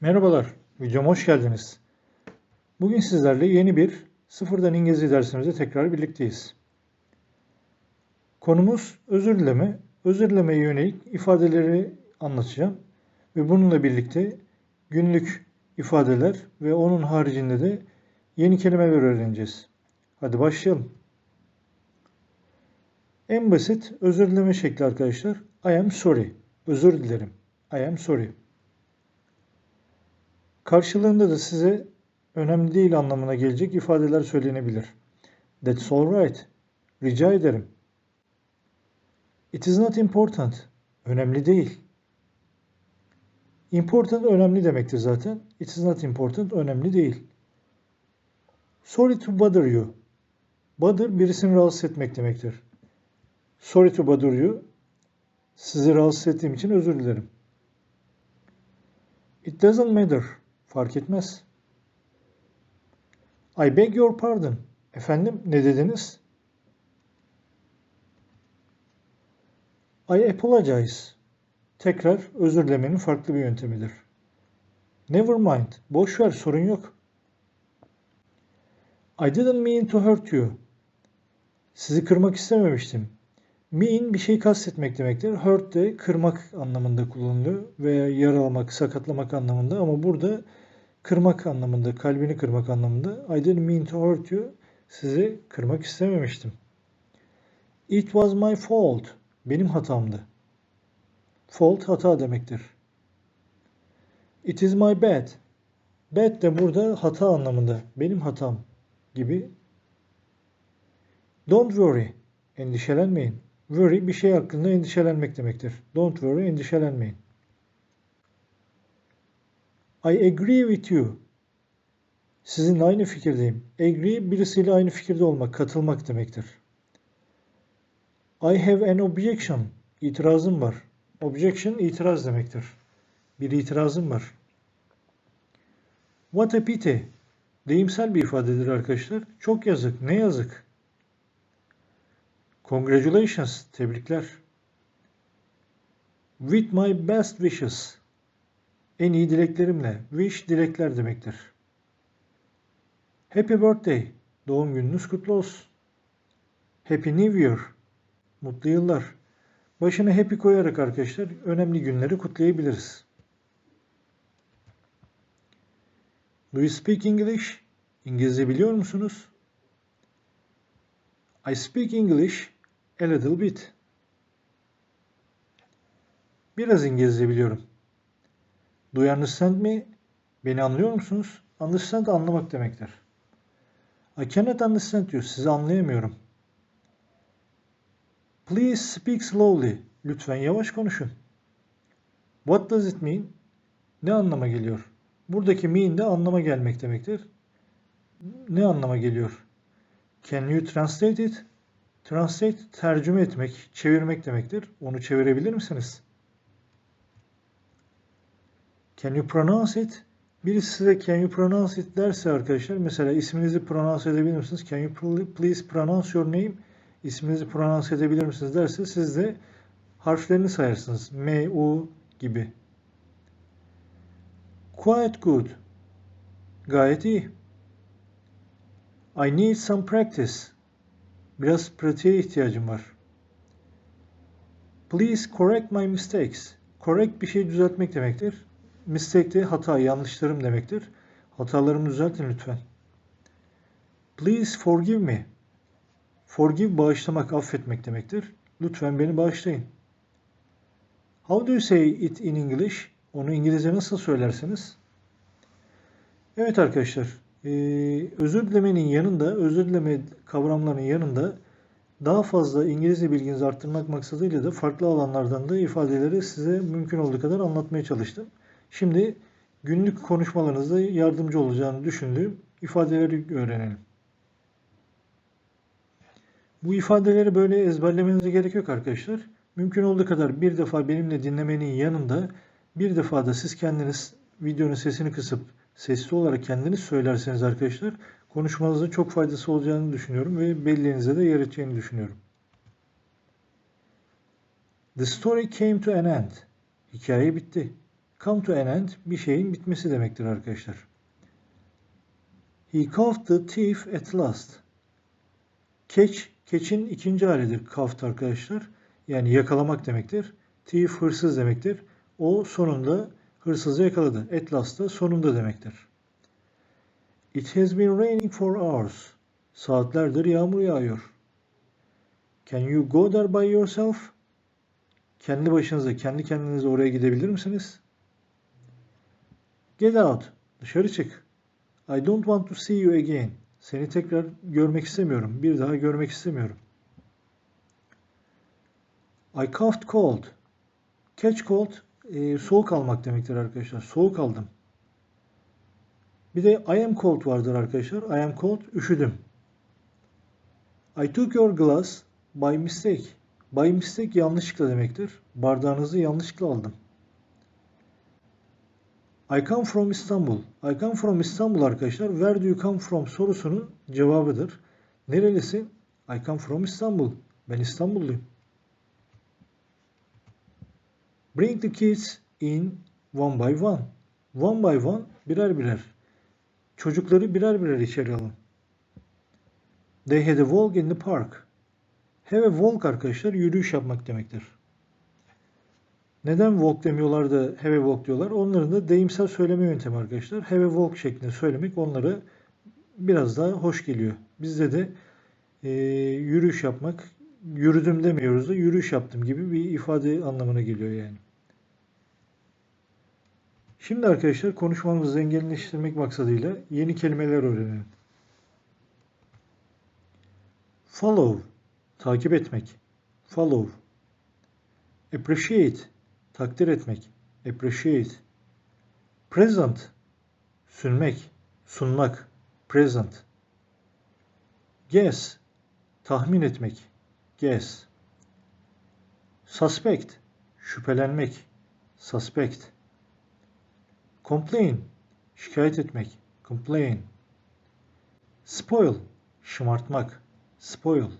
Merhabalar, videoma hoş geldiniz. Bugün sizlerle yeni bir sıfırdan İngilizce dersimizde tekrar birlikteyiz. Konumuz özür dileme. Özür dilemeye yönelik ifadeleri anlatacağım. Ve bununla birlikte günlük ifadeler ve onun haricinde de yeni kelimeler öğreneceğiz. Hadi başlayalım. En basit özür dileme şekli arkadaşlar. I am sorry. Özür dilerim. I am sorry. Karşılığında da size önemli değil anlamına gelecek ifadeler söylenebilir. That's all right. Rica ederim. It is not important. Önemli değil. Important önemli demektir zaten. It is not important önemli değil. Sorry to bother you. Bother birisini rahatsız etmek demektir. Sorry to bother you. Sizi rahatsız ettiğim için özür dilerim. It doesn't matter. Fark etmez. I beg your pardon. Efendim ne dediniz? I apologize. Tekrar özür dilemenin farklı bir yöntemidir. Never mind. Boş ver sorun yok. I didn't mean to hurt you. Sizi kırmak istememiştim. Mean bir şey kastetmek demektir. Hurt de kırmak anlamında kullanılıyor veya yaralamak, sakatlamak anlamında ama burada kırmak anlamında, kalbini kırmak anlamında. I didn't mean to hurt you. Sizi kırmak istememiştim. It was my fault. Benim hatamdı. Fault hata demektir. It is my bad. Bad de burada hata anlamında. Benim hatam gibi. Don't worry. Endişelenmeyin. Worry bir şey hakkında endişelenmek demektir. Don't worry, endişelenmeyin. I agree with you. Sizinle aynı fikirdeyim. Agree birisiyle aynı fikirde olmak, katılmak demektir. I have an objection. İtirazım var. Objection itiraz demektir. Bir itirazım var. What a pity. Deyimsel bir ifadedir arkadaşlar. Çok yazık. Ne yazık. Congratulations. Tebrikler. With my best wishes. En iyi dileklerimle. Wish dilekler demektir. Happy birthday. Doğum gününüz kutlu olsun. Happy New Year. Mutlu yıllar. Başına happy koyarak arkadaşlar önemli günleri kutlayabiliriz. Do you speak English? İngilizce biliyor musunuz? I speak English a little bit. Biraz İngilizce biliyorum. Do you understand me? Beni anlıyor musunuz? Understand anlamak demektir. I cannot understand you. Sizi anlayamıyorum. Please speak slowly. Lütfen yavaş konuşun. What does it mean? Ne anlama geliyor? Buradaki mean de anlama gelmek demektir. Ne anlama geliyor? Can you translate it? Translate tercüme etmek, çevirmek demektir. Onu çevirebilir misiniz? Can you pronounce it? Birisi size can you pronounce it derse arkadaşlar mesela isminizi pronounce edebilir misiniz? Can you please pronounce your name? İsminizi pronounce edebilir misiniz derse siz de harflerini sayarsınız. M, U gibi. Quite good. Gayet iyi. I need some practice. Biraz pratiğe ihtiyacım var. Please correct my mistakes. Correct bir şey düzeltmek demektir. Mistake de hata, yanlışlarım demektir. Hatalarımı düzeltin lütfen. Please forgive me. Forgive bağışlamak, affetmek demektir. Lütfen beni bağışlayın. How do you say it in English? Onu İngilizce nasıl söylersiniz? Evet arkadaşlar, ee, özür dilemenin yanında, özür dileme kavramlarının yanında daha fazla İngilizce bilginizi arttırmak maksadıyla da farklı alanlardan da ifadeleri size mümkün olduğu kadar anlatmaya çalıştım. Şimdi günlük konuşmalarınızda yardımcı olacağını düşündüğüm ifadeleri öğrenelim. Bu ifadeleri böyle ezberlemenize gerek yok arkadaşlar. Mümkün olduğu kadar bir defa benimle dinlemenin yanında bir defa da siz kendiniz videonun sesini kısıp sesli olarak kendiniz söylerseniz arkadaşlar konuşmanızda çok faydası olacağını düşünüyorum ve belleğinize de yer edeceğini düşünüyorum. The story came to an end. Hikaye bitti. come to an end bir şeyin bitmesi demektir arkadaşlar. He caught the thief at last. Catch, catch'in ikinci halidir caught arkadaşlar. Yani yakalamak demektir. Thief hırsız demektir. O sonunda hırsızı yakaladı. At last da sonunda demektir. It has been raining for hours. Saatlerdir yağmur yağıyor. Can you go there by yourself? Kendi başınıza, kendi kendinize oraya gidebilir misiniz? Get out. Dışarı çık. I don't want to see you again. Seni tekrar görmek istemiyorum. Bir daha görmek istemiyorum. I coughed cold. Catch cold e, soğuk almak demektir arkadaşlar. Soğuk aldım. Bir de I am cold vardır arkadaşlar. I am cold üşüdüm. I took your glass by mistake. By mistake yanlışlıkla demektir. Bardağınızı yanlışlıkla aldım. I come from Istanbul. I come from Istanbul arkadaşlar. Where do you come from sorusunun cevabıdır. Nerelisin? I come from Istanbul. Ben İstanbulluyum. Bring the kids in one by one. One by one birer birer. Çocukları birer birer içeri alın. They had a walk in the park. Have a walk arkadaşlar yürüyüş yapmak demektir. Neden walk demiyorlar da have a walk diyorlar? Onların da deyimsel söyleme yöntemi arkadaşlar. Have a walk şeklinde söylemek onlara biraz daha hoş geliyor. Bizde de e, yürüyüş yapmak, yürüdüm demiyoruz da yürüyüş yaptım gibi bir ifade anlamına geliyor yani. Şimdi arkadaşlar konuşmamızı zenginleştirmek maksadıyla yeni kelimeler öğrenelim. Follow, takip etmek. Follow. Appreciate, takdir etmek. Appreciate. Present, sunmak, sunmak. Present. Guess, tahmin etmek. Guess. Suspect, şüphelenmek. Suspect. Complain, şikayet etmek. Complain. Spoil, şımartmak. Spoil.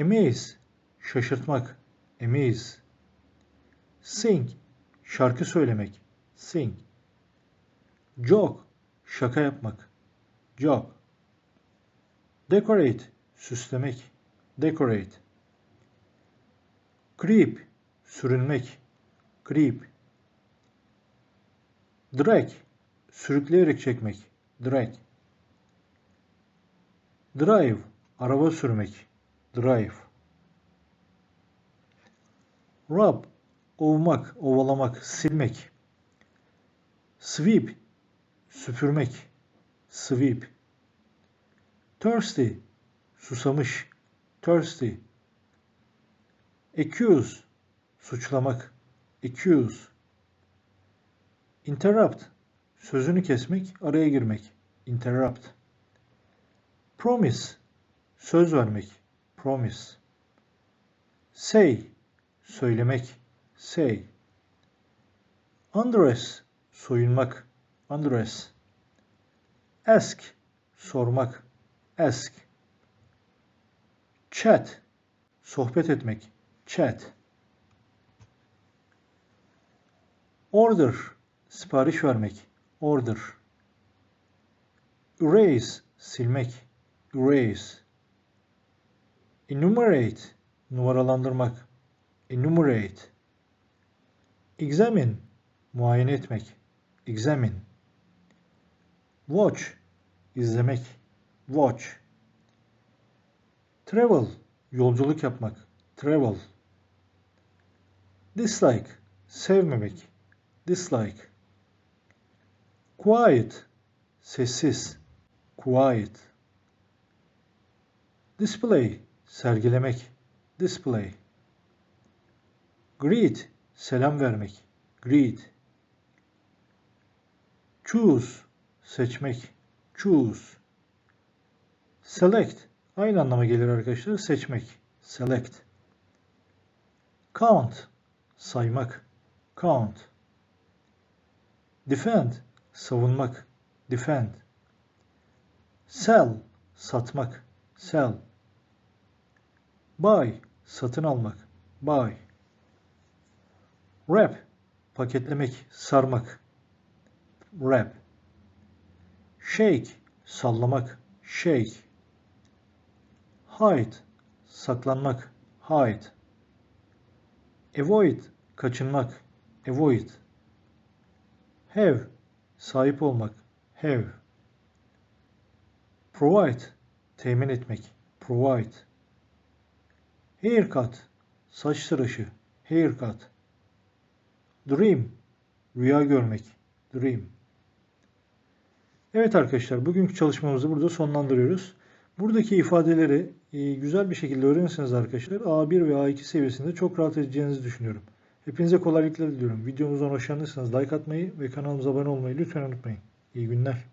Amaze, şaşırtmak. Amaze. Sing, şarkı söylemek. Sing. Joke, şaka yapmak. Joke. Decorate, süslemek. Decorate. Creep, sürünmek. Creep. Drag, sürükleyerek çekmek. Drag. Drive, araba sürmek. Drive. Rub, ovmak, ovalamak, silmek. Sweep, süpürmek. Sweep. Thirsty, susamış. Thirsty. Accuse, suçlamak. Accuse. Interrupt, sözünü kesmek, araya girmek. Interrupt. Promise, söz vermek. Promise. Say, söylemek. Say. Undress, soyunmak. Undress. Ask, sormak. Ask. Chat, sohbet etmek. Chat. Order, sipariş vermek. Order. Erase, silmek. Erase. Enumerate, numaralandırmak. Enumerate. Examine, muayene etmek. Examine. Watch, izlemek. Watch. Travel, yolculuk yapmak. Travel. Dislike, sevmemek. Dislike. Quiet, sessiz. Quiet. Display, sergilemek. Display. Greet, selam vermek. Greet. Choose, seçmek. Choose. Select, aynı anlama gelir arkadaşlar. Seçmek. Select. Count, saymak. Count. Defend, savunmak. Defend. Sell, satmak. Sell. Buy, satın almak. Buy. Wrap, paketlemek, sarmak. Wrap. Shake, sallamak. Shake. Hide, saklanmak. Hide. Avoid, kaçınmak. Avoid. Have, sahip olmak. Have. Provide, temin etmek. Provide. Haircut, saç tıraşı. Haircut. Dream, rüya görmek. Dream. Evet arkadaşlar, bugünkü çalışmamızı burada sonlandırıyoruz. Buradaki ifadeleri e, güzel bir şekilde öğrenirseniz arkadaşlar A1 ve A2 seviyesinde çok rahat edeceğinizi düşünüyorum. Hepinize kolaylıklar diliyorum. Videomuzdan hoşlandıysanız like atmayı ve kanalımıza abone olmayı lütfen unutmayın. İyi günler.